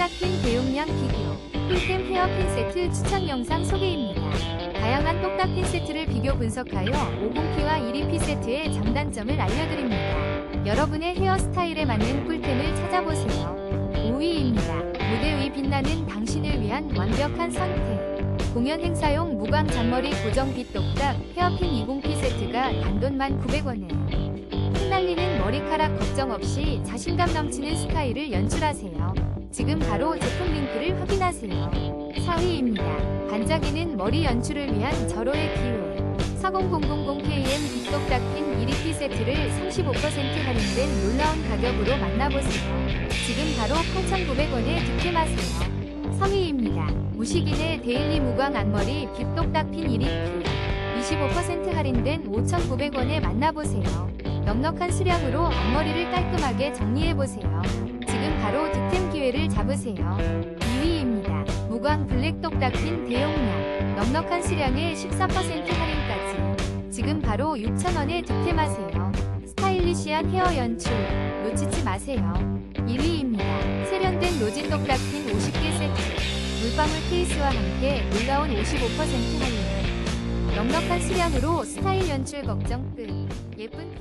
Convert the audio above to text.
똑딱핀 대용량 비교 꿀템 헤어핀 세트 추천 영상 소개입니다. 다양한 똑딱핀 세트를 비교 분석하여 50P와 1EP 세트의 장단점을 알려드립니다. 여러분의 헤어스타일에 맞는 꿀템을 찾아보세요. 5위입니다. 무대 위 빛나는 당신을 위한 완벽한 선택. 공연 행사용 무광 잔머리 고정 빛 똑딱 헤어핀 20P 세트가 단돈 1,900원에 흩날리는 머리카락 걱정 없이 자신감 넘치는 스타일을 연출하세요. 지금 바로 제품 링크를 확인하세요. 4위입니다. 반짝이는 머리 연출을 위한 절호의 기회. 40000KM 빅독 닥핀 1EP 세트를 35% 할인된 놀라운 가격으로 만나보세요. 지금 바로 8,900원에 득템하세요. 3위입니다. 무식인의 데일리 무광 앞머리 빅독 닥핀 1EP 25% 할인된 5,900원에 만나보세요. 넉넉한 수량으로 앞머리를 깔끔하게 정리해보세요. 지금 바로 득템 기회를 잡으세요. 2위입니다. 무광 블랙 똑딱핀 대용량 넉넉한 수량에 14% 할인까지 지금 바로 6,000원에 득템하세요. 스타일리시한 헤어 연출 놓치지 마세요. 1위입니다. 세련된 로진 똑딱핀 50개 세트 물방울 케이스와 함께 놀라운 55% 할인 넉넉한 수량으로 스타일 연출 걱정 끝 예쁜 핀